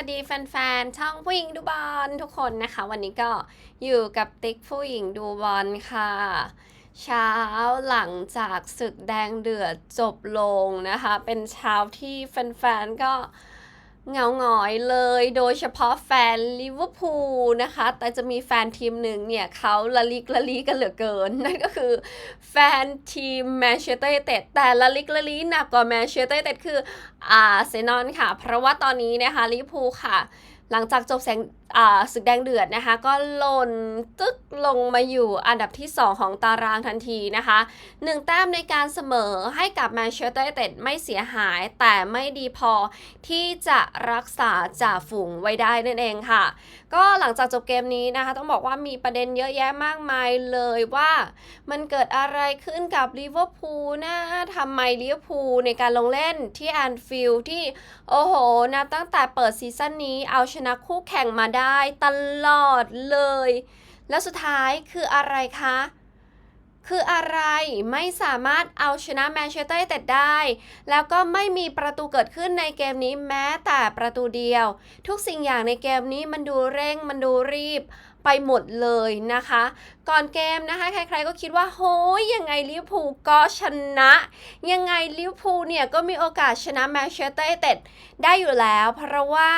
สวัสดีแฟนๆ ช่องผู้หญิงดูบอลทุกคนนะคะ วันนี้ก็อยู่กับติ๊กผู้หญิงดูบอลค่ะ เช้าหลังจากศึกแดงเดือดจบลงนะคะ เป็นเช้าที่แฟนๆ ก็ เหงาหงอยเลยโดยเฉพาะแฟนลิเวอร์พูลนะคะ แต่จะมีแฟนทีมหนึ่งเนี่ยเขาละลิกละลีกันเหลือเกิน นั่นก็คือแฟนทีมแมนเชสเตอร์ยูไนเต็ดแต่ละลิกละลีหนักกว่าแมนเชสเตอร์ยูไนเต็ดคืออาร์เซนอลค่ะ เพราะว่าตอนนี้นะคะลิเวอร์พูลค่ะ หลังจากจบแสง ศึกแดงเดือดนะคะ ก็หล่นตึกลงมาอยู่อันดับที่ 2 ของตารางทันทีนะคะหนึ่งแต้มในการเสมอให้กับแมนเชสเตอร์ยูไนเต็ดไม่เสียหายแต่ไม่ดีพอที่จะรักษาจ่าฝูงไว้ได้นั่นเองค่ะ ก็หลังจากจบเกมนี้นะคะ ต้องบอกว่ามีประเด็นเยอะแยะมากมายเลยว่ามันเกิดอะไรขึ้นกับลิเวอร์พูลนะทำไมลิเวอร์พูลในการลงเล่นที่แอนฟิลด์ที่โอ้โหนะตั้งแต่เปิดซีซั่นนี้เอาชนะคู่แข่งมาได้ตลอดเลย แล้วสุดท้ายคืออะไรคะ คืออะไรไม่สามารถเอาชนะแมนเชสเตอร์ยูไนเต็ดได้ แล้วก็ไม่มีประตูเกิดขึ้นในเกมนี้แม้แต่ประตูเดียว ทุกสิ่งอย่างในเกมนี้มันดูเร่งมันดูรีบไปหมดเลยนะคะ ก่อนเกมนะคะ ใครๆก็คิดว่าโหยยังไงลิเวอร์พูลก็ชนะ ยังไงลิเวอร์พูลเนี่ยก็มีโอกาสชนะแมนเชสเตอร์ไนเต็ดได้อยู่แล้ว เพราะว่า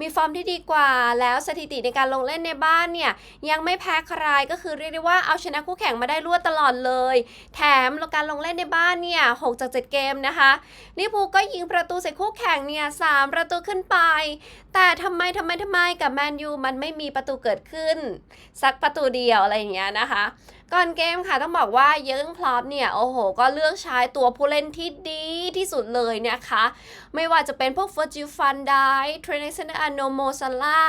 มีฟอร์มที่ดีกว่าแล้วสถิติในการลงเล่นในบ้านเนี่ย ยังไม่แพ้ใครก็คือเรียกได้ว่าเอาชนะคู่แข่งมาได้รวดตลอดเลย แถมการลงเล่นในบ้านเนี่ย6จาก7เกมนะคะลิเวอร์พูลก็ยิงประตูใส่คู่แข่งเนี่ย3ประตูขึ้นไป แต่ทำไมทำไมทำไมกับแมนยูมันไม่มีประตูเกิดขึ้น สักประตูเดียวอะไรอย่างเงี้ยนะคะก่อนเกมค่ะต้องบอกว่าเยิงพลอปเนี่ยโอ้โห ก็เลือกใช้ตัวผู้เล่นที่ดีที่สุดเลยนะคะ ไม่ว่าจะเป็นพวกเฟอร์จิฟันไดเทรนเนสเนอร์โนโมซาล่า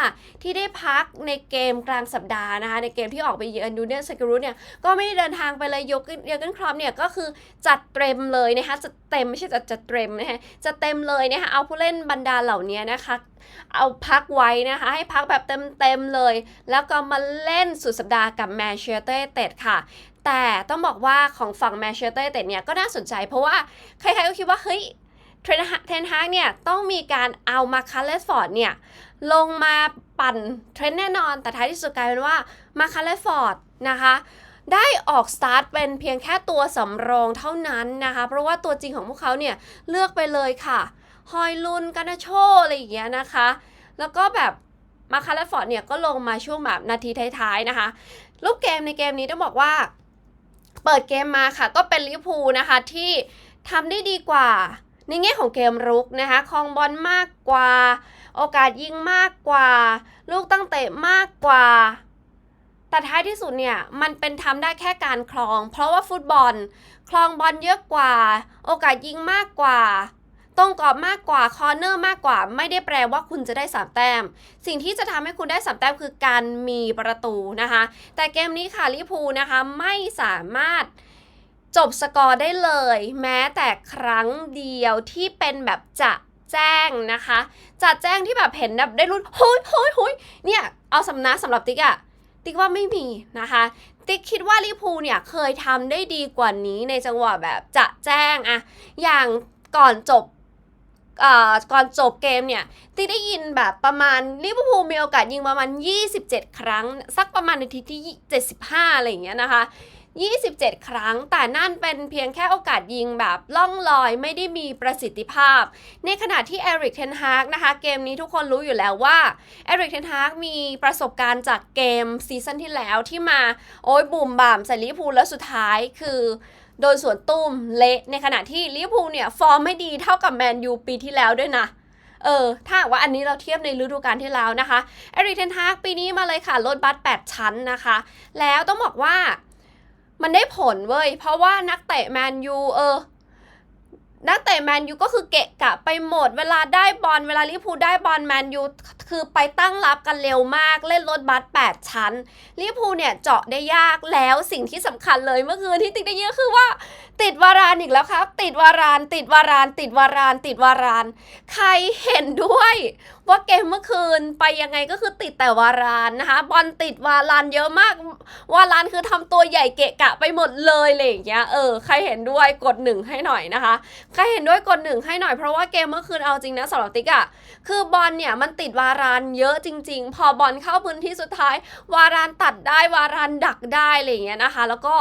ที่ได้พักในเกมกลางสัปดาห์นะคะ ในเกมที่ออกไปเยือนดูเนียนสกิรุเนี่ยก็ไม่ได้เดินทางไปเลยยกเยอร์กนครอปเนี่ยก็คือจัดเต็มเลยนะคะจะเต็มไม่ใช่จัดจัดเต็มนะคะจะเต็มเลยนะคะเอาผู้เล่นบรรดาเหล่านี้นะคะ เอาพักไว้นะคะ ให้พักแบบเต็มๆเลย แล้วก็มาเล่นสุดสัปดาห์กับแมนเชสเตอร์เต็ดค่ะแต่ต้องบอกว่าของฝั่งแมนเชสเตอร์เต็ดเนี่ยก็น่าสนใจเพราะว่าใครๆก็คิดว่า เฮ้ยเทรนเทนฮากเนี่ยต้องมีการเอามาคาเลสฟอร์ดเนี่ยลงมาปั่นเทรนแน่นอน แต่ท้ายที่สุดกลายเป็นว่ามาคาเลสฟอร์ดนะคะได้ออกสตาร์ทเป็นเพียงแค่ตัวสำรองเท่านั้นนะคะ เพราะว่าตัวจริงของพวกเขาเนี่ยเลือกไปเลยค่ะ ฮอยลุนกานาโชอะไรอย่างเงี้ยนะคะ แล้วก็แบบมาคาร์ลฟอร์ดเนี่ยก็ลงมาช่วงแบบนาทีท้ายๆนะคะรูปเกมในเกมนี้ต้องบอกว่า เปิดเกมมาค่ะ ก็เป็นลิเวอร์พูลนะคะที่ทำได้ดีกว่าในแง่ของเกมรุกนะคะครองบอลมากกว่า โอกาสยิงมากกว่า ลูกตั้งเตะมากกว่า แต่ท้ายที่สุดเนี่ย มันเป็นทำได้แค่การคลอง เพราะว่าฟุตบอล คลองบอลเยอะกว่า โอกาสยิงมากกว่า ตรงกรอบมากกว่าคอร์เนอร์มากกว่า ไม่ได้แปลว่าคุณจะได้สามแต้ม สิ่งที่จะทำให้คุณได้สามแต้มคือการมีประตูนะคะ แต่เกมนี้ค่ะลิพูนะคะไม่สามารถจบสกอร์ได้เลย แม้แต่ครั้งเดียวที่เป็นแบบจะแจ้งนะคะจะแจ้งที่แบบเห็นแบบได้รุ่นโฮ้ยโฮ้ยโฮ้ยเนี่ยเอาสำนักสำหรับติ๊กอะติ๊กว่าไม่มีนะคะติ๊กคิดว่าลิพูเนี่ยเคยทำได้ดีกว่านี้ในจังหวะแบบจะแจ้งอะอย่างก่อนจบ ก่อนจบเกมเนี่ยตีได้ยินแบบประมาณลิเวอร์พูลมีโอกาสยิงประมาณ 27 ครั้ง สักประมาณนาทีที่ 75 อะไรอย่างเงี้ยนะคะ 27 ครั้ง แต่นั่นเป็นเพียงแค่โอกาสยิงแบบล่องลอยไม่ได้มีประสิทธิภาพ ในขณะที่เอริกเทนฮากนะคะ เกมนี้ทุกคนรู้อยู่แล้วว่าเอริกเทนฮากมีประสบการณ์จากเกมซีซั่นที่แล้วที่มาโอ้ยบุ่มบ่ามใส่ลิพูลแล้วสุดท้ายคือโดนสวนตุ้มเละในขณะที่ลิเวอร์พูลเนี่ยฟอร์มไม่ดีเท่ากับแมนยูปีที่แล้วด้วยนะ เออ ถ้าหากว่าอันนี้เราเทียบในฤดูกาลที่แล้วนะคะเอริกเทนฮากปีนี้มาเลยค่ะรถบัส8ชั้นนะคะ แล้วต้องบอกว่า มันได้ผลเว้ย เพราะว่านักเตะแมนยูเออ นักเตะแมนยูก็คือเกะกะไปหมด เวลาได้บอลเวลาลิพูได้บอลแมนยูคือไปตั้งรับกันเร็วมาก เล่นรถบัส8 ชั้นลิพูเนี่ยเจาะได้ยากแล้วสิ่งที่สำคัญเลยเมื่อคืนที่ติ๊กได้เยอะคือว่า ติดวารานอีกแล้วครับ ติดวาราน ติดวาราน ติดวาราน ติดวาราน ใครเห็นด้วย ว่าเกมเมื่อคืนไปยังไงก็คือติดแต่วารานนะคะบอลติดวารานเยอะมาก วารานคือทำตัวใหญ่เกะกะไปหมดเลยอะไรอย่างเงี้ยเออใครเห็นด้วยกดหนึ่งให้หน่อยนะคะ ใครเห็นด้วยกดหนึ่งให้หน่อยเพราะว่าเกมเมื่อคืนเอาจริงนะสำหรับติ๊กอะคือบอลเนี่ยมันติดวารานเยอะจริง ๆ พอบอลเข้าพื้นที่สุดท้าย วารานตัดได้วารานดักได้อะไรอย่างเงี้ยนะคะ แล้วก็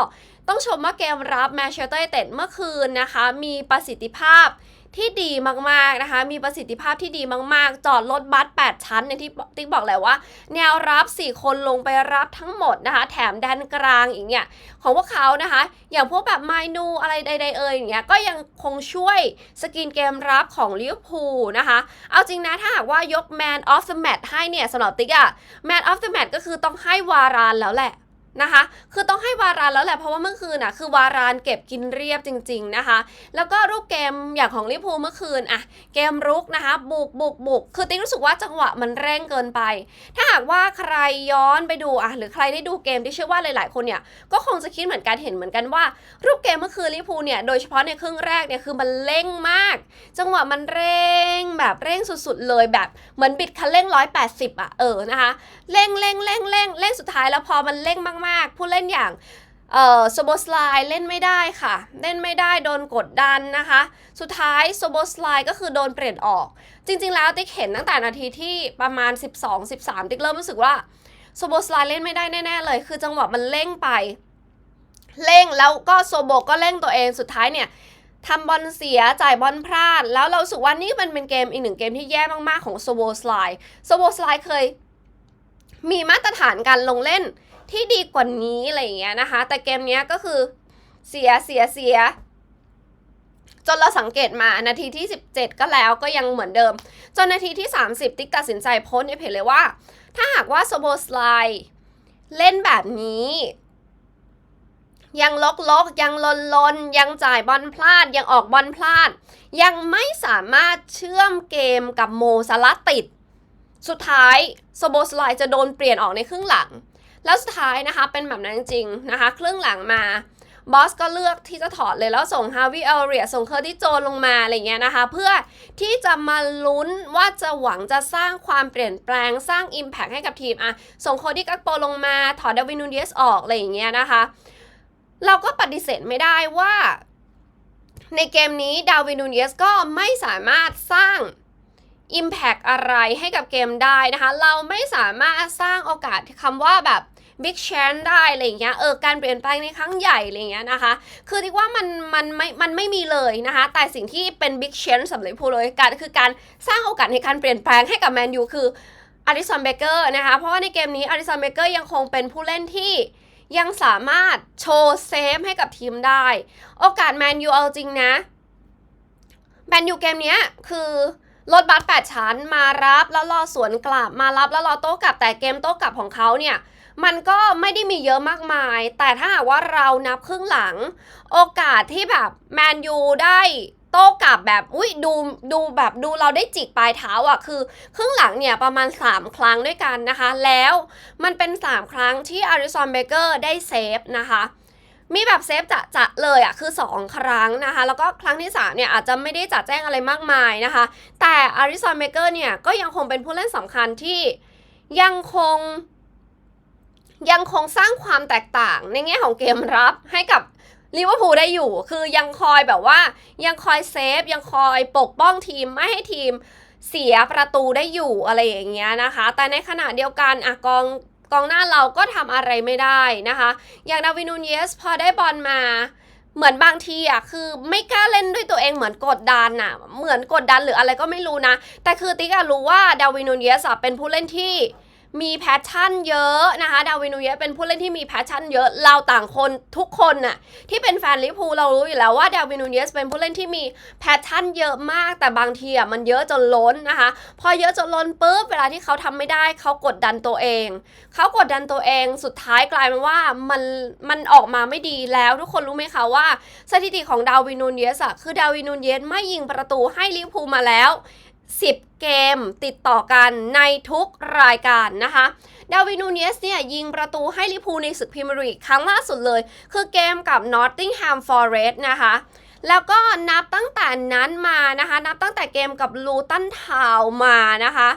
ต้องชมว่าเกมรับแมนเชสเตอร์เต็ดเมื่อคืนนะคะ มีประสิทธิภาพ ที่ดีมากๆนะคะ มีประสิทธิภาพที่ดีมากๆ จอดรถบัส8 ชั้นในที่ติ๊กบอกแหละว่า แนวรับ 4 คนลงไปรับทั้งหมดนะคะ แถมแดนกลางอีกเนี่ยของพวกเขานะคะ อย่างพวกแบบไมนูอะไรใดๆเอ่ยอย่างเงี้ยก็ยังคงช่วยสกรีนเกมรับของลิเวอร์พูลนะคะ เอาจริงนะถ้าหากว่ายก Man of the Match ให้เนี่ยสำหรับติ๊กอะ Man of the Match ก็คือต้องให้วารานแล้วแหละ นะคะ คือต้องให้วารานแล้วแหละเพราะว่าเมื่อคืนอะคือวารานเก็บกินเรียบจริง ๆนะคะ แล้วก็รูปเกมอย่างของลิพูเมื่อคืนอะเกมรุกนะคะ บุกบุกบุกคือติ๊กรู้สึกว่าจังหวะมันเร่งเกินไป ถ้าหากว่าใครย้อนไปดูอะหรือใครได้ดูเกมที่เชื่อว่าหลาย ๆ คนเนี่ยก็คงจะคิดเหมือนกันเห็นเหมือนกันว่า รูปเกมเมื่อคืนลิพูเนี่ยโดยเฉพาะในครึ่งแรกเนี่ยคือมันเร่งมาก จังหวะมันเร่งแบบเร่งสุดๆเลยแบบเหมือนบิดคันเร่ง 180อะเออนะคะเร่งเร่งเร่งเร่งเร่งสุดท้ายแล้วพอมันเร่งมากๆผู้เล่นอย่างเอ่อโซโบสไลเล่นไม่ได้ค่ะ เล่นไม่ได้โดนกดดันนะคะ สุดท้ายโซโบสไลก็คือโดนเปลี่ยนออก จริง ๆ แล้วติ๊กเห็นตั้งแต่นาทีที่ประมาณ 12 13 ติ๊กเริ่มรู้สึกว่าโซโบสไลเล่นไม่ได้แน่ ๆ เลย คือจังหวะมันเร่งไป เร่งแล้วก็โซโบก็เร่งตัวเองสุดท้ายเนี่ยทำบอลเสียจ่ายบอลพลาด แล้วเราสึกว่านี่มันเป็นเกมอีกหนึ่งเกมที่แย่มากๆของโซโบสไลโซโบสไลเคย มีมาตรฐานการลงเล่น ที่ดีกว่านี้อะไรอย่างเงี้ยนะคะ แต่เกมเนี้ยก็คือเสียเสียเสีย จนเราสังเกตมานาทีที่ 17 ก็แล้วก็ยังเหมือนเดิม จนนาทีที่ 30 ติ๊กตัดสินใจโพสในเพจเลยว่า ถ้าหากว่าโซโบสไลเล่นแบบนี้ยังลกลกยังลนลนยังจ่ายบอลพลาดยังออกบอลพลาด ยังไม่สามารถเชื่อมเกมกับโมซาลาติด สุดท้ายโซโบสไลจะโดนเปลี่ยนออกในครึ่งหลัง แล้วสุดท้ายนะคะเป็นแบบนั้นจริงนะคะ ครึ่งหลังมาบอสก็เลือกที่จะถอดเลยแล้วส่งฮาวิเอลเรียส่งเคอร์ติโจนลงมาอะไรเงี้ยนะคะ เพื่อที่จะมาลุ้นว่าจะหวังจะสร้างความเปลี่ยนแปลงสร้าง Impact ให้กับทีมอะส่งโคดี้กักโปลงมาถอดดาวินูเดียสออกอะไรอย่างเงี้ยนะคะ เราก็ปฏิเสธไม่ได้ว่า ในเกมนี้ดาวินูเนียสก็ไม่สามารถสร้าง Impact อะไรให้กับเกมได้นะคะ เราไม่สามารถสร้างโอกาสคำว่าแบบ Big Chance ได้อะไรอย่างเงี้ยเออการเปลี่ยนแปลงในครั้งใหญ่อะไรอย่างเงี้ยนะคะ คือที่ว่ามันมันไม่มันไม่มีเลยนะคะ แต่สิ่งที่เป็น Big Chance สำหรับลิเวอร์พูลเลยการคือการสร้างโอกาสในการเปลี่ยนแปลงให้กับแมนยูคืออาริสันเบเกอร์นะคะ เพราะว่าในเกมนี้อาริสันเบเกอร์ยังคงเป็นผู้เล่นที่ยังสามารถโชว์เซฟให้กับทีมได้ โอกาสแมนยูเอาจริงนะแมนยูเกมนี้คือ รถบัสแปดชั้นมารับแล้วรอสวนกลับ มารับแล้วรอโต้กลับแต่เกมโต้กลับของเขาเนี่ยมันก็ไม่ได้มีเยอะมากมาย แต่ถ้าหากว่าเรานับครึ่งหลัง โอกาสที่แบบแมนยูได้โต้กลับแบบอุ้ยดูดูแบบดูเราได้จิกปลายเท้าอะคือ ครึ่งหลังเนี่ยประมาณ 3 ครั้งด้วยกันนะคะ แล้วมันเป็น 3 ครั้งที่อาริซอนเบเกอร์ได้เซฟนะคะ มีแบบเซฟจะจะเลยอะคือ 2 ครั้งนะคะ แล้วก็ครั้งที่ 3 เนี่ยอาจจะไม่ได้จัดแจ้งอะไรมากมายนะคะ แต่อาริซอนเบเกอร์เนี่ยก็ยังคงเป็นผู้เล่นสำคัญที่ยังคง ยังคงสร้างความแตกต่างในแง่ของเกมรับให้กับลิเวอร์พูลได้อยู่ คือยังคอยแบบว่า ยังคอยเซฟ ยังคอยปกป้องทีมไม่ให้ทีมเสียประตูได้อยู่อะไรอย่างเงี้ยนะคะ แต่ในขณะเดียวกันอะกอง กองหน้าเราก็ทำอะไรไม่ได้นะคะ อย่างดาวินูนเยสพอได้บอลมา เหมือนบางทีอะคือไม่กล้าเล่นด้วยตัวเองเหมือนกดดันอะเหมือนกดดันหรืออะไรก็ไม่รู้นะ แต่คือติ๊กอะรู้ว่าดาวินูนเยสอะเป็นผู้เล่นที่ มีแพชชั่นเยอะนะคะ ดาวินูเยสเป็นผู้เล่นที่มีแพชชั่นเยอะ เราต่างคนทุกคนน่ะที่เป็นแฟนลิเวอร์พูลเรารู้อยู่แล้วว่าดาวินูเยสเป็นผู้เล่นที่มีแพชชั่นเยอะมาก แต่บางทีอะมันเยอะจนล้นนะคะ พอเยอะจนล้นปุ๊บเวลาที่เขาทำไม่ได้เขากดดันตัวเอง เขากดดันตัวเองสุดท้ายกลายเป็นว่ามันมันออกมาไม่ดีแล้วทุกคนรู้ไหมคะว่าสถิติของดาวินูเยสอะคือดาวินูเยสไม่ยิงประตูให้ลิเวอร์พูลมาแล้ว 10 เกมติดต่อกันในทุกรายการนะคะ ดาวินูเนสเนี่ยยิงประตูให้ลิพูในศึกพรีเมียร์ลีกครั้งล่าสุดเลย คือเกมกับนอตติงแฮมฟอร์เรสต์นะคะแล้วก็นับตั้งแต่นั้นมานะคะ นับตั้งแต่เกมกับลูตันทาวมานะคะ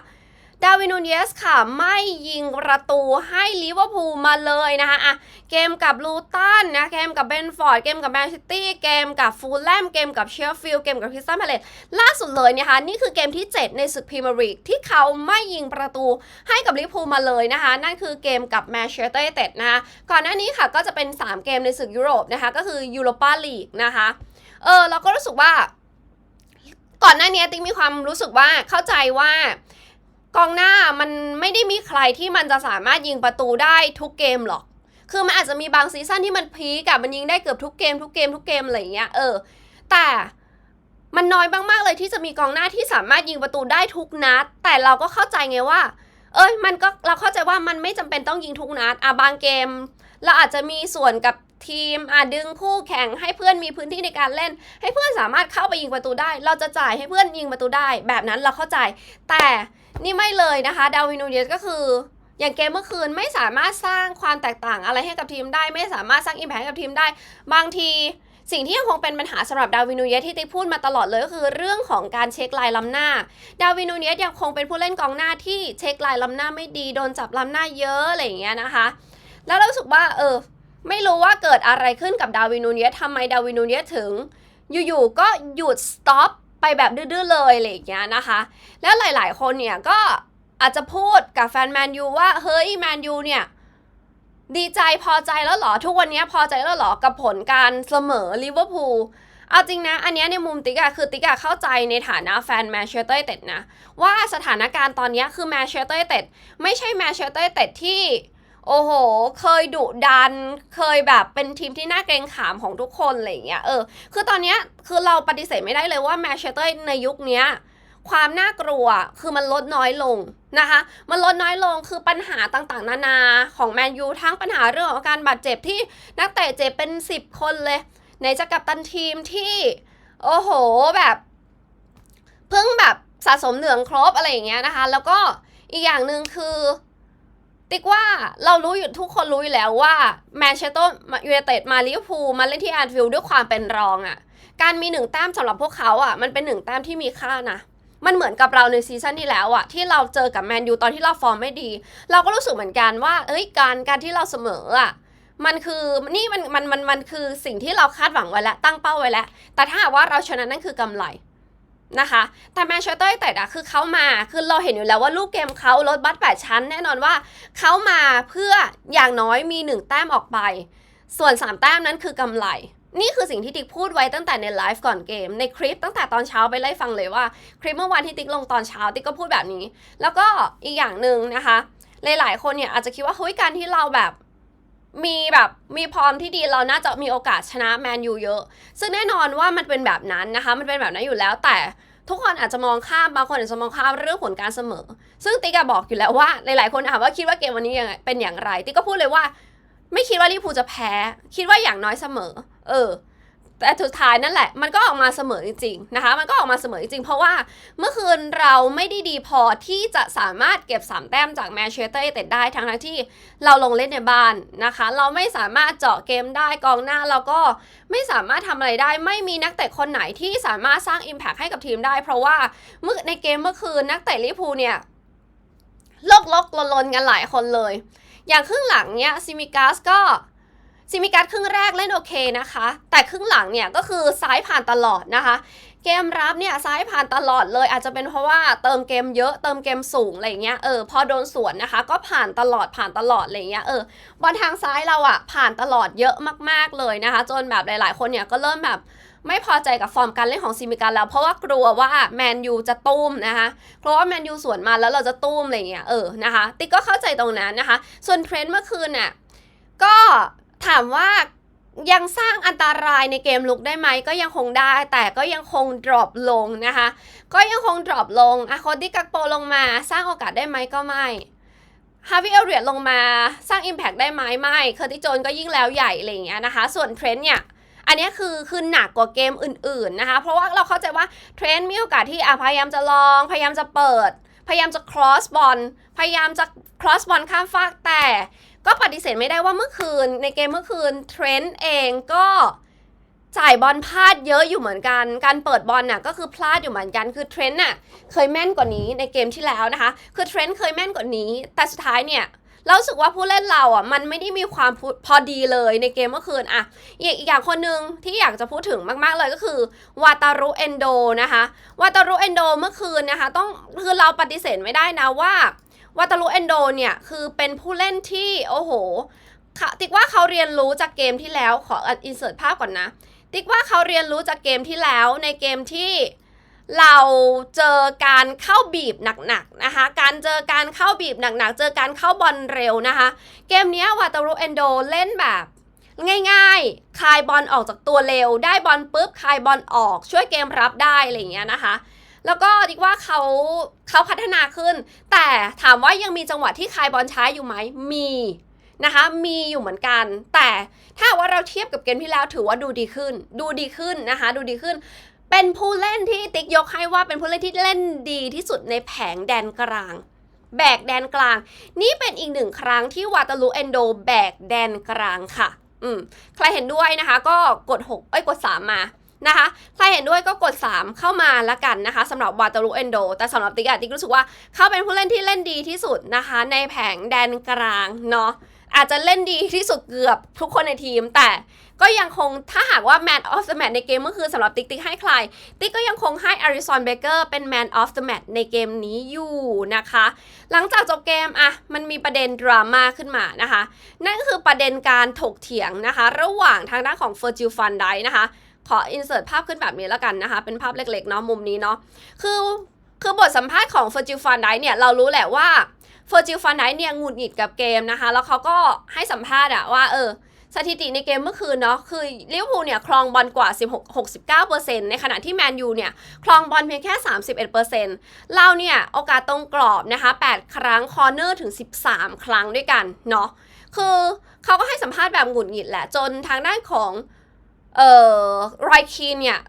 ดาวินูเนสค่ะ ไม่ยิงประตูให้ลิเวอร์พูลมาเลยนะคะอะเกมกับลูตันนะเกมกับเบนฟอร์ดเกมกับแมนซิตี้เกมกับฟูลแลมเกมกับเชฟฟิลด์เกมกับคริสตัลพาเลตล่าสุดเลยนะคะนี่คือเกมที่ 7 ในศึกพรีเมียร์ลีกที่เขาไม่ยิงประตูให้กับลิเวอร์พูลมาเลยนะคะ นั่นคือเกมกับแมนเชสเตอร์เต็ดนะคะก่อนหน้านี้ค่ะก็จะเป็น 3 เกมในศึกยุโรปนะคะก็คือยูโรปาลีกนะคะเออเราก็รู้สึกว่าก่อนหน้านี้ติ๊กมีความรู้สึกว่าเข้าใจว่า กองหน้ามันไม่ได้มีใครที่มันจะสามารถยิงประตูได้ทุกเกมหรอก คือมันอาจจะมีบางซีซั่นที่มันพีกับมันยิงได้เกือบทุกเกมทุกเกมทุกเกมอะไรอย่างเงี้ย เออ แต่มันน้อยมากๆเลยที่จะมีกองหน้าที่สามารถยิงประตูได้ทุกนัด แต่เราก็เข้าใจไงว่า เอ้ย มันก็เราเข้าใจว่ามันไม่จำเป็นต้องยิงทุกนัด อะบางเกม เราอาจจะมีส่วนกับทีมอะดึงคู่แข่งให้เพื่อนมีพื้นที่ในการเล่น ให้เพื่อนสามารถเข้าไปยิงประตูได้ เราจะจ่ายให้เพื่อนยิงประตูได้ แบบนั้นเราเข้าใจ แต่ นี่ไม่เลยนะคะดาวินูเยสก็คือ อย่างเกมเมื่อคืนไม่สามารถสร้างความแตกต่างอะไรให้กับทีมได้ ไม่สามารถสร้างอิมแพคให้กับทีมได้ บางทีสิ่งที่ยังคงเป็นปัญหาสำหรับดาวินูเยสที่ติ๊กพูดมาตลอดเลยก็คือเรื่องของการเช็คลายล้ำหน้า ดาวินูเยสยังคงเป็นผู้เล่นกองหน้าที่เช็คลายล้ำหน้าไม่ดีโดนจับล้ำหน้าเยอะอะไรอย่างเงี้ยนะคะ แล้วเรารู้สึกว่าเออไม่รู้ว่าเกิดอะไรขึ้นกับดาวินูเนียสทำไมดาวินนูเนียสถึง อยู่ๆก็หยุดสต็อป ไปแบบดื้อๆเลยอะไรอย่างเงี้ยนะคะ แล้วหลายๆคนเนี่ยก็อาจจะพูดกับแฟนแมนยูว่าเฮ้ยแมนยูเนี่ยดีใจพอใจแล้วหรอ ทุกวันนี้พอใจแล้วหรอ กับผลการเสมอลิเวอร์พูลเอาจริงนะ อันเนี้ยในมุมติ๊กอะคือติ๊กอะเข้าใจในฐานะแฟนแมนเชสเตอร์เต็ดนะ ว่าสถานการณ์ตอนเนี้ยคือแมนเชสเตอร์เต็ดไม่ใช่แมนเชสเตอร์เต็ดที่ โอ้โห เคยดุดัน เคยแบบเป็นทีมที่น่าเกรงขามของทุกคนอะไรอย่างเงี้ย เออ คือตอนเนี้ยคือเราปฏิเสธไม่ได้เลยว่าแมนเชสเตอร์ในยุคเนี้ยความน่ากลัวคือมันลดน้อยลงนะคะ มันลดน้อยลงคือปัญหาต่างๆ นานาของแมนยูทั้งปัญหาเรื่องของการบาดเจ็บที่นักเตะเจ็บเป็น 10 คนเลยไหนจะกับตันทีมที่ โอ้โหแบบเพิ่งแบบสะสมเหลืองครบอะไรอย่างเงี้ยนะคะ แล้วก็อีกอย่างหนึ่งคือ ติ๊กว่าเรารู้อยู่ทุกคนรู้อยู่แล้วว่าแมนเชสเตอร์ยูไนเต็ดมาลิเวอร์พูลมาเล่นที่แอนฟิลด์ด้วยความเป็นรองอะ่ะ การมีหนึ่งแต้มสำหรับพวกเขาอะ่ะ มันเป็นหนึ่งแต้มที่มีค่านะมันเหมือนกับเราในซีซั่นที่แล้วอะ่ะที่เราเจอกับแมนยูตอนที่เราฟอร์มไม่ดี เราก็รู้สึกเหมือนกันว่า เอ้ยการการที่เราเสมออะ่ะมันคือนี่มันมันมันมันคือสิ่งที่เราคาดหวังไว้แล้วตั้งเป้าไว้แล้วแต่ถ้าหากว่าเราชนะนั่นคือกำไร นะคะแต่แมนเชสเตอร์ยูไนเต็ดอะคือเขามาคือเราเห็นอยู่แล้วว่าลูกเกมเขารถบัสแปดชั้น แน่นอนว่าเขามาเพื่ออย่างน้อยมีหนึ่งแต้มออกไป ส่วน3แต้มนั้นคือกำไร นี่คือสิ่งที่ติ๊กพูดไว้ตั้งแต่ในไลฟ์ก่อนเกม ในคลิปตั้งแต่ตอนเช้าไปไล่ฟังเลยว่า คลิปเมื่อวานที่ติ๊กลงตอนเช้าติ๊กก็พูดแบบนี้ แล้วก็อีกอย่างหนึ่งนะคะ หลายๆคนเนี่ยอาจจะคิดว่าเฮ้ยการที่เราแบบ มีแบบมีพร้อมที่ดีเราน่าจะมีโอกาสชนะแมนยูเยอะ ซึ่งแน่นอนว่ามันเป็นแบบนั้นนะคะ มันเป็นแบบนั้นอยู่แล้ว แต่ทุกคนอาจจะมองข้ามบางคนอาจจะมองข้ามเรื่องผลการเสมอ ซึ่งติ๊กอะบอกอยู่แล้วว่าหลายๆคนถามว่าคิดว่าเกมวันนี้ยังเป็นอย่างไรติ๊กก็พูดเลยว่า ไม่คิดว่าลิเวอร์พูลจะแพ้ คิดว่าอย่างน้อยเสมอ เออ แต่สุดท้ายนั่นแหละมันก็ออกมาเสมอจริงๆนะคะ มันก็ออกมาเสมอจริงๆ เพราะว่าเมื่อคืนเราไม่ได้ดีพอที่จะสามารถเก็บ 3 แต้มจากแมนเชสเตอร์ยูไนเต็ดได้ทั้งที่เราลงเล่นในบ้านนะคะ เราไม่สามารถเจาะเกมได้กองหน้าเราก็ไม่สามารถทำอะไรได้ ไม่มีนักเตะคนไหนที่สามารถสร้าง Impact ให้กับทีมได้ เพราะว่าเมื่อในเกมเมื่อคืนนักเตะลิเวอร์พูลเนี่ยลกลกลนๆกันหลายคนเลย อย่างครึ่งหลังเนี่ยซิมิกัสก็ ซิมิกัสครึ่งแรกเล่นโอเคนะคะ แต่ครึ่งหลังเนี่ยก็คือซ้ายผ่านตลอดนะคะ เกมรับเนี่ยซ้ายผ่านตลอดเลย อาจจะเป็นเพราะว่าเติมเกมเยอะเติมเกมสูงอะไรเงี้ยเออพอโดนสวนนะคะ ก็ผ่านตลอดผ่านตลอดอะไรเงี้ยเออบอลทางซ้ายเราอะผ่านตลอดเยอะมาก ๆเลยนะคะ จนแบบหลาย ๆ คนเนี่ยก็เริ่มแบบไม่พอใจกับฟอร์มการเล่นของซิมิการแล้ว เพราะว่ากลัวว่าแมนยูจะตุ้มนะคะเพราะว่าแมนยูสวนมาแล้วเราจะตุ้มอะไรเงี้ยเออนะคะ ติ๊กก็เข้าใจตรงนั้นนะคะ ส่วนเทรนด์เมื่อคืนน่ะก็ ถามว่ายังสร้างอันตรายในเกมลุกได้ไหมก็ยังคงได้ แต่ก็ยังคง drop ลงนะคะ ก็ยังคง drop ลงอะโคดี้กักโปลงมาสร้างโอกาสได้ไหมก็ไม่ฮาวิเอเรียลงมาสร้าง Impact ได้ไหมไม่เคอร์ติโจนก็ยิ่งแล้วใหญ่อะไรอย่างเงี้ยนะคะ ส่วนเทรนด์เนี่ย อันนี้คือคือหนักกว่าเกมอื่นๆนะคะ เพราะว่าเราเข้าใจว่าเทรนด์มีโอกาสที่อะพยายามจะลอง พยายามจะเปิด พยายามจะ cross บอลพยายามจะ cross บอลข้ามฟากแต่ ก็ปฏิเสธไม่ได้ว่าเมื่อคืน ในเกมเมื่อคืนเทรนด์เองก็จ่ายบอลพลาดเยอะอยู่เหมือนกัน การเปิดบอลน่ะก็คือพลาดอยู่เหมือนกัน คือเทรนต์น่ะเคยแม่นกว่านี้ในเกมที่แล้วนะคะ คือเทรนต์เคยแม่นกว่านี้ แต่สุดท้ายเนี่ยเราสึกว่าผู้เล่นเราอะมันไม่ได้มีความพอพอดีเลยในเกมเมื่อคืนอะอีกอีกอย่างคนหนึ่งที่อยากจะพูดถึงมาก ๆ เลยก็คือวาตารุเอนโดนะคะวาตารุเอนโดเมื่อคืนนะคะ ต้องคือเราปฏิเสธไม่ได้นะว่า วาตารุเอนโดเนี่ย คือเป็นผู้เล่นที่โอ้โหติ๊กว่าเขาเรียนรู้จากเกมที่แล้วขออินเสิร์ตภาพก่อนนะ ติ๊กว่าเขาเรียนรู้จากเกมที่แล้วในเกมที่เราเจอการเข้าบีบหนักๆนะคะ การเจอการเข้าบีบหนักๆ เจอการเข้าบอลเร็วนะคะ เกมเนี้ยวาตารุเอนโดเล่นแบบง่ายๆคายบอลออกจากตัวเร็ว ได้บอลปุ๊บคายบอลออก ช่วยเกมรับได้อะไรอย่างเงี้ยนะคะ แล้วก็ดิกว่าเขาเขาพัฒนาขึ้น แต่ถามว่ายังมีจังหวะที่คายบอลช้าอยู่ไหมมีนะคะมีอยู่เหมือนกัน แต่ถ้าว่าเราเทียบกับเกมที่แล้วถือว่าดูดีขึ้น ดูดีขึ้นนะคะ ดูดีขึ้น เป็นผู้เล่นที่ติ๊กยกให้ว่าเป็นผู้เล่นที่เล่นดีที่สุดในแผงแดนกลาง แบกแดนกลาง นี่เป็นอีกหนึ่งครั้งที่วาตาลูเอนโดแบกแดนกลางค่ะ อืมใครเห็นด้วยนะคะ ก็กด 6 เอ้ยกด 3 มา นะคะ ใครเห็นด้วยก็กด 3 เข้ามาละกันนะคะสำหรับวาตารุเอนโด แต่สำหรับติ๊กอะติ๊กรู้สึกว่าเขาเป็นผู้เล่นที่เล่นดีที่สุดนะคะ ในแผงแดนกลางเนาะอาจจะเล่นดีที่สุดเกือบทุกคนในทีม แต่ก็ยังคงถ้าหากว่า Man of the Match ในเกมเมื่อคืนสำหรับติ๊กติ๊กให้ใคร ติ๊กก็ยังคงให้อาริซอนเบเกอร์เป็น Man of the Match ในเกมนี้อยู่นะคะ หลังจากจบเกมอะมันมีประเด็นดราม่าขึ้นมานะคะ นั่นก็คือประเด็นการถกเถียงนะคะ ระหว่างทางด้านของเฟอร์จิลฟันไดนะคะ ขออินเสิร์ตภาพขึ้นแบบนี้แล้วกันนะคะ เป็นภาพเล็กๆเนาะมุมนี้เนาะคือคือบทสัมภาษณ์ของเฟอร์จิลฟันไดเนี่ยเรารู้แหละว่าเฟอร์จิลฟันไดเนี่ยหงุดหงิดกับเกมนะคะ แล้วเขาก็ให้สัมภาษณ์อะว่าเออสถิติในเกมเมื่อคืนเนาะคือลิเวอร์พูลเนี่ยครองบอลกว่า 16 69%ในขณะที่แมนยูเนี่ยครองบอลเพียงแค่ 31%เราเนี่ยโอกาสตรงกรอบนะคะ 8 ครั้งคอร์เนอร์ถึง 13 ครั้งด้วยกันเนาะคือเขาก็ให้สัมภาษณ์แบบหงุดหงิดแหละ จนทางด้านของ เอ่อไรคีนเนี่ย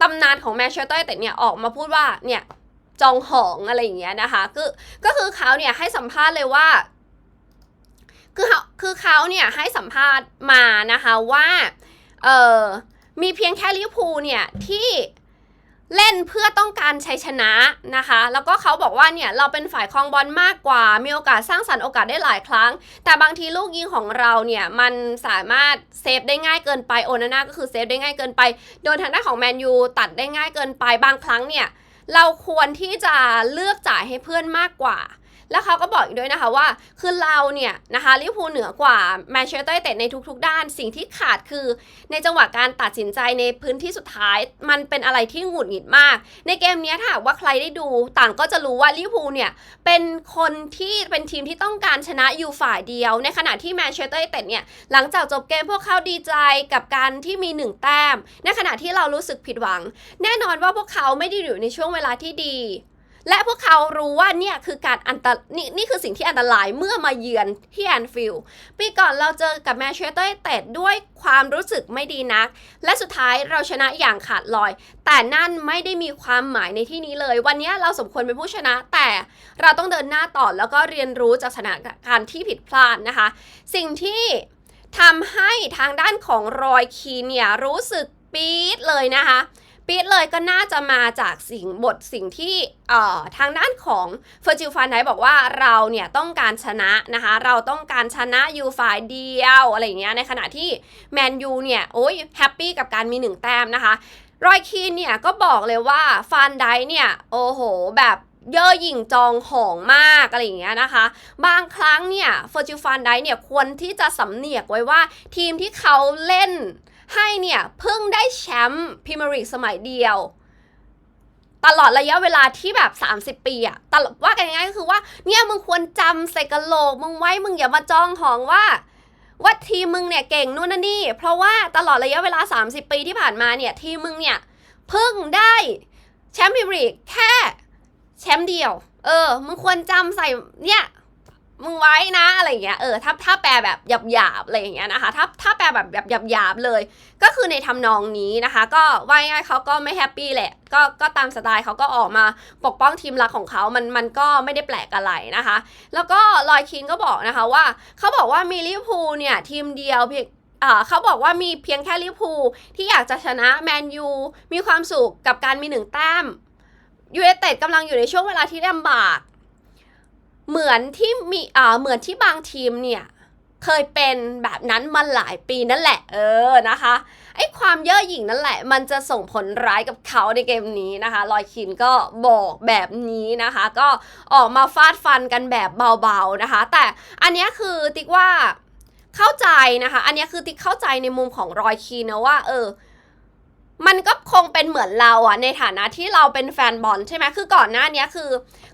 ตำนานของแมนเชสเตอร์แต่เนี่ยออกมาพูดว่าเนี่ยจองหองอะไรอย่างเงี้ยนะคะก็ก็คือเขาเนี่ยให้สัมภาษณ์เลยว่า คือเขาคือเขาเนี่ยให้สัมภาษณ์มานะคะว่าเออมีเพียงแค่ลิเวอร์พูลเนี่ยที่ เล่นเพื่อต้องการชัยชนะนะคะ แล้วก็เขาบอกว่าเนี่ยเราเป็นฝ่ายคลองบอลมากกว่า มีโอกาสสร้างสรรค์โอกาสได้หลายครั้ง แต่บางทีลูกยิงของเราเนี่ยมันสามารถเซฟได้ง่ายเกินไปโอนาน่าก็คือเซฟได้ง่ายเกินไป โดนทางด้านของแมนยูตัดได้ง่ายเกินไปบางครั้งเนี่ยเราควรที่จะเลือกจ่ายให้เพื่อนมากกว่า แล้วเขาก็บอกอีกด้วยนะคะว่า คือเราเนี่ยนะคะลิเวอร์พูลเหนือกว่าแมนเชสเตอร์ยูไนเต็ดในทุกๆ ด้าน สิ่งที่ขาดคือในจังหวะการตัดสินใจในพื้นที่สุดท้าย มันเป็นอะไรที่หงุดหงิดมาก ในเกมนี้ถ้าหากว่าใครได้ดูต่างก็จะรู้ว่าลิเวอร์พูลเนี่ยเป็นคนที่เป็นทีมที่ต้องการชนะอยู่ฝ่ายเดียว ในขณะที่แมนเชสเตอร์ยูไนเต็ดเนี่ยหลังจากจบเกมพวกเขาดีใจกับการที่มีหนึ่งแต้ม ในขณะที่เรารู้สึกผิดหวัง แน่นอนว่าพวกเขาไม่ได้อยู่ในช่วงเวลาที่ดี และพวกเขารู้ว่าเนี่ยคือการอันตรนี่นี่คือสิ่งที่อันตรายเมื่อมาเยือนที่แอนฟิลด์ปีก่อนเราเจอกับแมนเชสเตอร์ยูไนเตดด้วยความรู้สึกไม่ดีนัก และสุดท้ายเราชนะอย่างขาดลอย แต่นั่นไม่ได้มีความหมายในที่นี้เลย วันนี้เราสมควรเป็นผู้ชนะ แต่เราต้องเดินหน้าต่อแล้วก็เรียนรู้จากสถานการณ์ที่ผิดพลาดนะคะ สิ่งที่ทำให้ทางด้านของรอยคีนเนี่ยรู้สึกปี๊ดเลยนะคะ ปีดเลยก็น่าจะมาจากสิ่งบทสิ่งที่ทางด้านของเฟอร์จิลฟานไดบอกว่าเราเนี่ยต้องการชนะนะคะเราต้องการชนะยูฝ่ายเดียวอะไรอย่างเงี้ยในขณะที่แมนยูเนี่ยโอ้ยแฮปปี้กับการมีหนึ่งแต้มนะคะรอยคีนเนี่ยก็บอกเลยว่าฟานไดเนี่ยโอ้โหแบบเย่อหยิ่งจองหองมากอะไรอย่างเงี้ยนะคะ บางครั้งเนี่ยเฟอร์จิลฟานไดเนี่ยควรที่จะสำเนียกไว้ว่าทีมที่เขาเล่น ให้เนี่ยเพิ่งได้แชมป์พรีเมียร์ลีกสมัยเดียว ตลอดระยะเวลาที่แบบ 30 ปีอะตลอดว่ากันง่ายก็คือว่า เนี่ยมึงควรจำใส่กระโหลกมึงไว้มึงอย่ามาจองหองว่าว่าทีมมึงเนี่ยเก่งนู่นนั่นนี่ เพราะว่าตลอดระยะเวลา 30 ปีที่ผ่านมาเนี่ยทีมมึงเนี่ยเพิ่งได้แชมป์พรีเมียร์ลีกแค่แชมป์เดียว เออ มึงควรจำใส่เนี่ย มึงไว้นะอะไรอย่างเงี้ยเออถ้าถ้าแปลแบบหยาบๆอะไรอย่างเงี้ยนะคะถ้าถ้าแปลแบบแบบหยาบๆเลย ก็คือในทำนองนี้นะคะ ก็ว่าง่ายเขาก็ไม่แฮปปี้แหละก็ก็ตามสไตล์เขาก็ออกมาปกป้องทีมรักของเขา มันมันก็ไม่ได้แปลกอะไรนะคะ แล้วก็ลอยคินก็บอกนะคะว่าเขาบอกว่ามีลิเวอร์พูลเนี่ยทีมเดียวเพียงอ่าเขาบอกว่ามีเพียงแค่ลิพูที่อยากจะชนะแมนยูมีความสุขกับการมีหนึ่งแต้มยูเอเต็ดกำลังอยู่ในช่วงเวลาที่ลำบาก เหมือนที่มีอ่าเหมือนที่บางทีมเนี่ยเคยเป็นแบบนั้นมาหลายปีนั่นแหละ เออนะคะไอ้ความเย่อหยิ่งนั่นแหละ มันจะส่งผลร้ายกับเขาในเกมนี้นะคะ ลอยคินก็บอกแบบนี้นะคะ ก็ออกมาฟาดฟันกันแบบเบาๆนะคะ แต่อันนี้คือติ๊กว่าเข้าใจนะคะ อันนี้คือติ๊กเข้าใจในมุมของรอยคีนนะว่า เออ มันก็คงเป็นเหมือนเราอะในฐานะที่เราเป็นแฟนบอลใช่ไหมคือก่อนหน้านี้คือ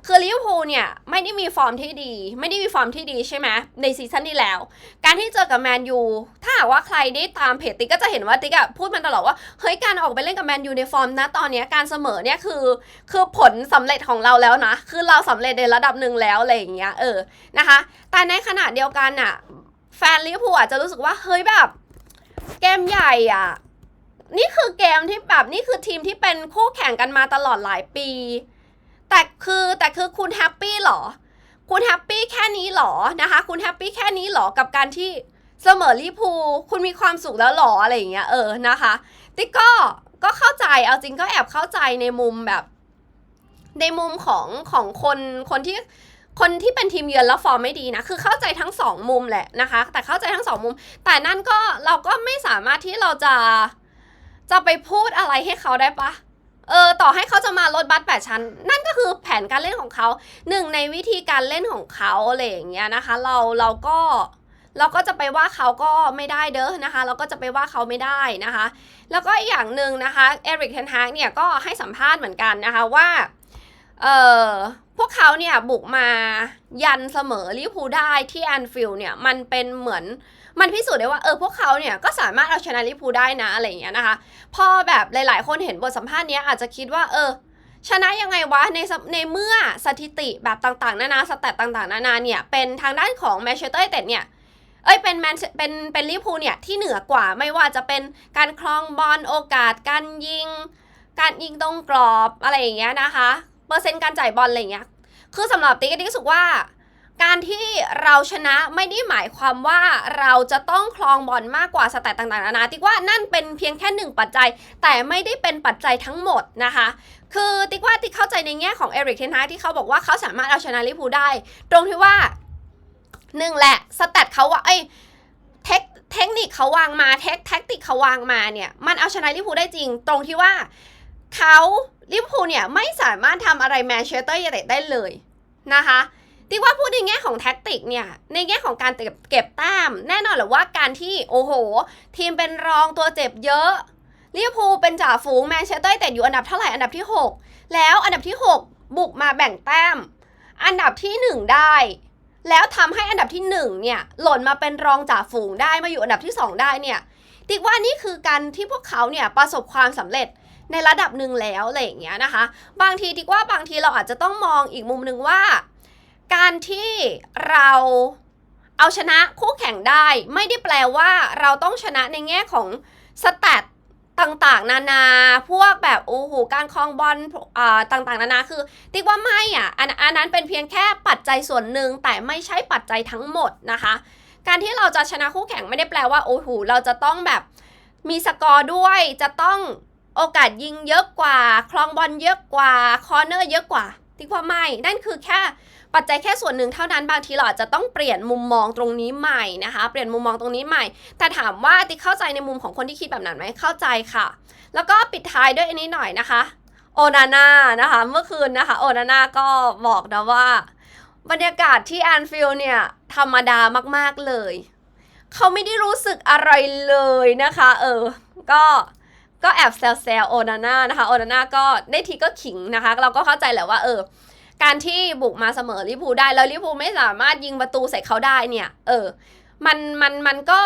คือลิเวอร์พูลเนี่ยไม่ได้มีฟอร์มที่ดี ไม่ได้มีฟอร์มที่ดีใช่ไหมในซีซั่นที่แล้ว การที่เจอกับแมนยูถ้าหากว่าใครได้ตามเพจติ๊กก็จะเห็นว่าติ๊กอะพูดมันตลอดว่าเฮ้ยการออกไปเล่นกับแมนยูในฟอร์มนะตอนนี้การเสมอเนี่ยคือ คือผลสำเร็จของเราแล้วนะ คือเราสำเร็จในระดับหนึ่งแล้วอะไรอย่างเงี้ยเออนะคะ แต่ในขณะเดียวกันอะแฟนลิเวอร์พูลอาจจะรู้สึกว่าเฮ้ยแบบ เกมใหญ่อะ นี่คือเกมที่แบบนี่คือทีมที่เป็นคู่แข่งกันมาตลอดหลายปี แต่คือแต่คือคุณแฮปปี้เหรอ คุณแฮปปี้แค่นี้เหรอนะคะ คุณแฮปปี้แค่นี้เหรอกับการที่เสมอลิพูลคุณมีความสุขแล้วเหรออะไรอย่างเงี้ยเออนะคะ ติ๊กก็ก็เข้าใจเอาจริงก็แอบเข้าใจในมุมแบบ ในมุมของของคนคนที่คนที่เป็นทีมเยือนแล้วฟอร์มไม่ดีนะ คือเข้าใจทั้งสองมุมแหละนะคะ แต่เข้าใจทั้งสองมุม แต่นั่นก็เราก็ไม่สามารถที่เราจะ จะไปพูดอะไรให้เขาได้ปะเออต่อให้เขาจะมาลดบัตแปดชั้น นั่นก็คือแผนการเล่นของเขาหนึ่งในวิธีการเล่นของเขาอะไรอย่างเงี้ยนะคะ เราเราก็เราก็จะไปว่าเขาก็ไม่ได้เด้อนะคะ เราก็จะไปว่าเขาไม่ได้นะคะ แล้วก็อีกอย่างหนึ่งนะคะเอริกเทนฮากเนี่ยก็ให้สัมภาษณ์เหมือนกันนะคะว่าเออพวกเขาเนี่ยบุกมายันเสมอลิเวอร์พูลได้ที่แอนฟิลด์เนี่ยมันเป็นเหมือน มันพิสูจน์ได้ว่าเออพวกเขาเนี่ยก็สามารถเอาชนะลิเวอร์พูได้นะอะไรอย่างเงี้ยนะคะ พอแบบหลาย ๆ คนเห็นบทสัมภาษณ์เนี้ยอาจจะคิดว่าเออชนะยังไงวะในในเมื่อสถิติแบบต่างๆ นานาสแตทต่างๆ นานาเนี่ย เป็นทางด้านของแมนเชสเตอร์ยูไนเต็ดเนี่ยเอ้ยเป็นแมนเป็นเป็นลิเวอร์พูลเนี่ย ที่เหนือกว่าไม่ว่าจะเป็นการครองบอลโอกาส การยิง การยิงตรงกรอบอะไรอย่างเงี้ยนะคะ เปอร์เซ็นต์การจ่ายบอลอะไรอย่างเงี้ยคือสำหรับติ๊กติ๊กรู้สึกว่า การที่เราชนะไม่ได้หมายความว่าเราจะต้องครองบอลมากกว่าสแตทต่างๆนานาติ๊กว่านั่นเป็นเพียงแค่หนึ่งปัจจัย แต่ไม่ได้เป็นปัจจัยทั้งหมดนะคะ คือติ๊กว่าติ๊กเข้าใจในแง่ของเอริกเทนฮาที่เขาบอกว่าเขาสามารถเอาชนะลิพูได้ ตรงที่ว่าหนึ่งแหละสแตทเขาว่าเอ้เทคเทคนิคเขาวางมาเทคแท็กติกเขาวางมาเนี่ยมันเอาชนะลิพูได้จริง ตรงที่ว่าเขาลิพูเนี่ยไม่สามารถทำอะไรแมนเชสเตอร์ยูไนเต็ดได้เลยนะคะ ติ๊กว่าพูดในแง่ของแท็กติกเนี่ย ในแง่ของการเก็บเก็บแต้ม แน่นอนแหละว่าการที่โอ้โห ทีมเป็นรองตัวเจ็บเยอะลิเวอร์พูลเป็นจ่าฝูงแมนเชสเตอร์แต่อยู่อันดับเท่าไหร่อันดับที่ 6 แล้วอันดับที่ 6 บุกมาแบ่งแต้ม อันดับที่ 1 ได้ แล้วทำให้อันดับที่1เนี่ยหล่นมาเป็นรองจ่าฝูงได้มาอยู่อันดับที่ 2 ได้เนี่ยติ๊กว่านี่คือการที่พวกเขาเนี่ยประสบความสำเร็จในระดับหนึ่งแล้วอะไรอย่างเงี้ยนะคะ บางทีติ๊กว่าบางทีเราอาจจะต้องมองอีกมุมหนึ่งว่า การที่เราเอาชนะคู่แข่งได้ ไม่ได้แปลว่าเราต้องชนะในแง่ของสแตทต่างๆ นานาพวกแบบโอ้โหการคลองบอลต่างๆ นานาคือติ๊กว่าไม่อะอันอันนั้นเป็นเพียงแค่ปัจจัยส่วนหนึ่งแต่ไม่ใช่ปัจจัยทั้งหมดนะคะ การที่เราจะชนะคู่แข่งไม่ได้แปลว่าโอ้โหเราจะต้องแบบมีสกอร์ด้วยจะต้องโอกาสยิงเยอะกว่า คลองบอลเยอะกว่า คอร์เนอร์เยอะกว่าติ๊กว่าไม่นั่นคือแค่ ปัจจัยแค่ส่วนหนึ่งเท่านั้นบางทีเราอาจจะต้องเปลี่ยนมุมมองตรงนี้ใหม่นะคะ เปลี่ยนมุมมองตรงนี้ใหม่ แต่ถามว่าติ๊กเข้าใจในมุมของคนที่คิดแบบนั้นไหมเข้าใจค่ะ แล้วก็ปิดท้ายด้วยอันนี้หน่อยนะคะ โอนาน่านะคะ เมื่อคืนนะคะ โอนาน่าก็บอกนะว่า บรรยากาศที่แอนฟิลเนี่ยธรรมดามาก ๆเลยเขาไม่ได้รู้สึกอะไรเลยนะคะ เออ ก็ก็แอบแซวๆโอนาน่านะคะ โอนาน่าก็ได้ทีก็ขิงนะคะ เราก็เข้าใจแหละว่าเออ การที่บุกมาเสมอลิพูได้ แล้วลิพูไม่สามารถยิงประตูใส่เขาได้เนี่ย เออ มันมันมันก็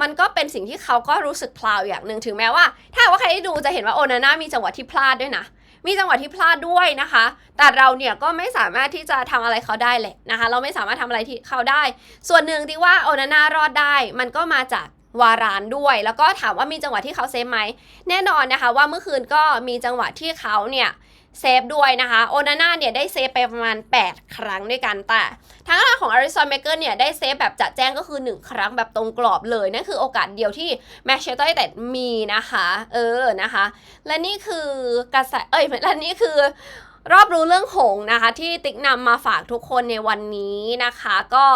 มันก็เป็นสิ่งที่เขาก็รู้สึกพลาวอย่างหนึ่งถึงแม้ว่า ถ้าว่าใครได้ดูจะเห็นว่าโอนาน่ามีจังหวะที่พลาดด้วยนะมีจังหวะที่พลาดด้วยนะคะ แต่เราเนี่ยก็ไม่สามารถที่จะทำอะไรเขาได้แหละนะคะ เราไม่สามารถทำอะไรที่เขาได้ ส่วนหนึ่งที่ว่าโอนาน่ารอดได้ มันก็มาจากวารานด้วย แล้วก็ถามว่ามีจังหวะที่เขาเซฟไหม แน่นอนนะคะว่าเมื่อคืนก็มีจังหวะที่เขาเนี่ย เซฟด้วยนะคะ โอนาน่าเนี่ยได้เซฟไปประมาณ 8 ครั้งด้วยกันแต่ทางด้านของอาริซอนเมเกอร์เนี่ยได้เซฟแบบจะแจ้งก็คือ 1 ครั้งแบบตรงกรอบเลย นั่นคือโอกาสเดียวที่แมนเชสเตอร์ยูไนเต็ดมีนะคะ เออนะคะ และนี่คือกระแสเอ้ยและนี่คือรอบรู้เรื่องหงนะคะ ที่ติ๊กนำมาฝากทุกคนในวันนี้นะคะก็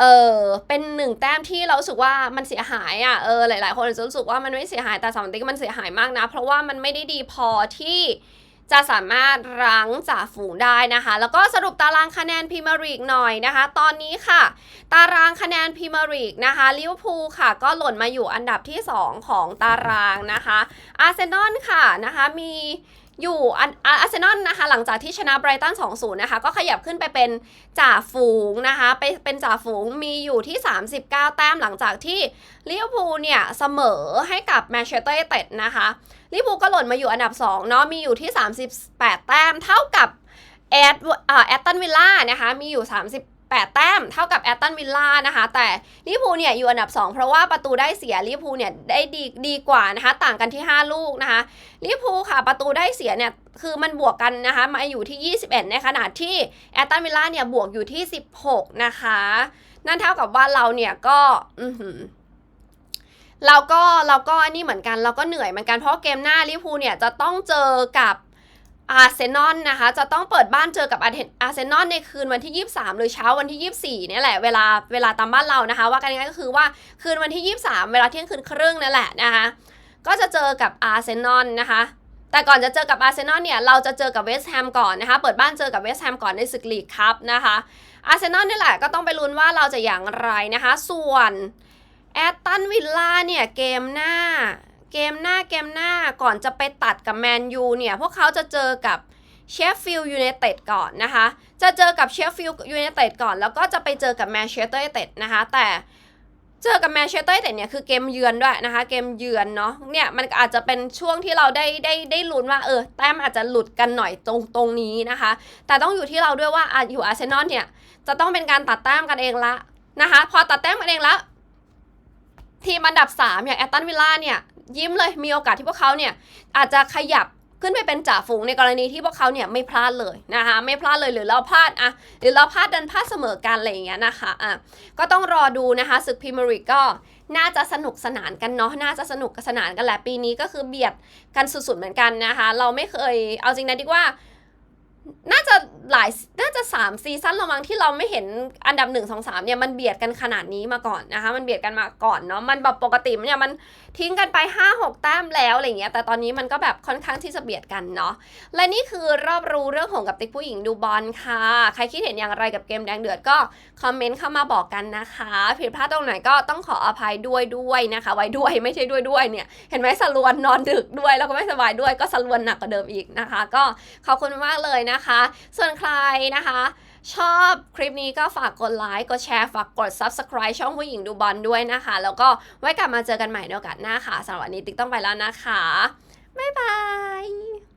เออเป็นหนึ่งแต้มที่เราสึกว่ามันเสียหายอะ่ะเออหลาย ๆ คนอาจจะรู้สึกว่ามันไม่เสียหายแต่สำหรับติ๊กมันเสียหายมากนะ เพราะว่ามันไม่ได้ดีพอที่ จะสามารถรั้งจ่าฝูงได้นะคะ แล้วก็สรุปตารางคะแนนพรีเมียร์ลีกหน่อยนะคะ ตอนนี้ค่ะ ตารางคะแนนพรีเมียร์ลีกนะคะลิเวอร์พูลค่ะ ก็หล่นมาอยู่อันดับที่ 2 ของตารางนะคะอาร์เซนอลค่ะนะคะมีอยู่อันอาร์เซนอลนะคะ หลังจากที่ชนะไบรตัน 2-0 นะคะ ก็ขยับขึ้นไปเป็นจ่าฝูงนะคะ ไปเป็นจ่าฝูงมีอยู่ที่ 39 แต้มหลังจากที่ลิเวอร์พูลเนี่ย เสมอให้กับแมนเชสเตอร์ยูไนเต็ดนะคะ ลิเวอร์พูก็หล่นมาอยู่อันดับ2เนาะมีอยู่ที่ 38 แต้มเท่ากับแอดแอตตันวิลล่านะคะมีอยู่38แต้มเท่ากับแอตตันวิลล่านะคะแต่ลิเวอร์พูเนี่ยอยู่อันดับ 2 เพราะว่าประตูได้เสียลิเวอร์พูเนี่ยได้ดีดีกว่านะคะต่างกันที่ 5 ลูกนะคะลิเวอร์พูค่ะประตูได้เสียเนี่ยคือมันบวกกันนะคะมาอยู่ที่ 21 ในขณะที่แอตตันวิลล่าเนี่ยบวกอยู่ที่ 16 นะคะ นั่นเท่ากับว่าเราเนี่ยก็อือหือ เราก็เราก็อันนี้เหมือนกันเราก็เหนื่อยเหมือนกันเพราะเกมหน้าลิพูเนี่ยจะต้องเจอกับอาร์เซนอลนะคะ จะต้องเปิดบ้านเจอกับอาร์เซนอลในคืนวันที่ 23 หรือเช้าวันที่ 24เนี่ยแหละเวลาเวลาตามบ้านเรานะคะ ว่ากันง่ายก็คือว่าคืนวันที่ 23 เวลาเที่ยงคืนครึ่งนั่นแหละนะคะก็จะเจอกับอาร์เซนอลนะคะแต่ก่อนจะเจอกับอาร์เซนอลเนี่ยเราจะเจอกับเวสต์แฮมก่อนนะคะ เปิดบ้านเจอกับเวสต์แฮมก่อนในศึกลีกครับนะคะอาร์เซนอลนี่แหละก็ต้องไปลุ้นว่าเราจะอย่างไรนะคะ ส่วน แอตตันวิลล่าเนี่ยเกมหน้า เกมหน้าเกมหน้าก่อนจะไปตัดกับแมนยูเนี่ยพวกเขาจะเจอกับเชฟฟิลด์ยูไนเต็ดก่อนนะคะ จะเจอกับเชฟฟิลด์ยูไนเต็ดก่อน แล้วก็จะไปเจอกับแมนเชสเตอร์ยูไนเต็ดนะคะ แต่เจอกับแมนเชสเตอร์ยูไนเต็ดเนี่ยคือเกมเยือนด้วยนะคะ เกมเยือนเนาะ เนี่ยมันอาจจะเป็นช่วงที่เราได้ได้ได้ลุ้นว่าเออแต้มอาจจะหลุดกันหน่อยตรงตรงนี้นะคะ แต่ต้องอยู่ที่เราด้วยว่าอะอยู่อาร์เซนอลเนี่ยจะต้องเป็นการตัดแต้มกันเองละนะคะ พอตัดแต้มกันเองละ ทีมอันดับ 3 อย่างแอตตันวิลล่าเนี่ยยิ้มเลยมีโอกาสที่พวกเขาเนี่ยอาจจะขยับขึ้นไปเป็นจ่าฝูงในกรณีที่พวกเขาเนี่ยไม่พลาดเลยนะคะไม่พลาดเลยหรือเราพลาดอะหรือเราพลาดดันพลาดเสมอกันอะไรอย่างเงี้ยนะคะอะก็ต้องรอดูนะคะศึกพรีเมียร์ลีกก็น่าจะสนุกสนานกันเนาะน่าจะสนุกสนานกันแหละปีนี้ก็คือเบียดกันสุดๆเหมือนกันนะคะ เราไม่เคยเอาจริงนะดิว่า น่าจะหลายน่าจะ3ซีซั่นละมั้งที่เราไม่เห็นอันดับ1 2 3เนี่ยมันเบียดกันขนาดนี้มาก่อนนะคะ มันเบียดกันมาก่อนเนาะมันแบบปกติเนี่ยมันทิ้งกันไป5 6แต้มแล้วอะไรเงี้ยแต่ตอนนี้มันก็แบบค่อนข้างที่จะเบียดกันเนาะและนี่คือรอบรู้เรื่องของกับติ๊กผู้หญิงดูบอลค่ะ ใครคิดเห็นอย่างไรกับเกมแดงเดือดก็คอมเมนต์เข้ามาบอกกันนะคะ ผิดพลาดตรงไหนก็ต้องขออภัยด้วยด้วยนะคะ ไว้ด้วยไม่ใช่ด้วยด้วยเนี่ยเห็นไหมสลวนนอนดึกด้วยแล้วก็ไม่สบายด้วยก็สลวนหนักกว่าเดิมอีกนะคะ ก็ขอบคุณมากเลยนะคะ ส่วนใครนะคะชอบคลิปนี้ก็ฝากกดไลค์กดแชร์ฝากกด subscribe ช่องผู้หญิงดูบอลด้วยนะคะ แล้วก็ไว้กลับมาเจอกันใหม่ในโอกาสหน้าค่ะสำหรับวันนี้ติ๊กต้องไปแล้วนะคะ บ๊ายบาย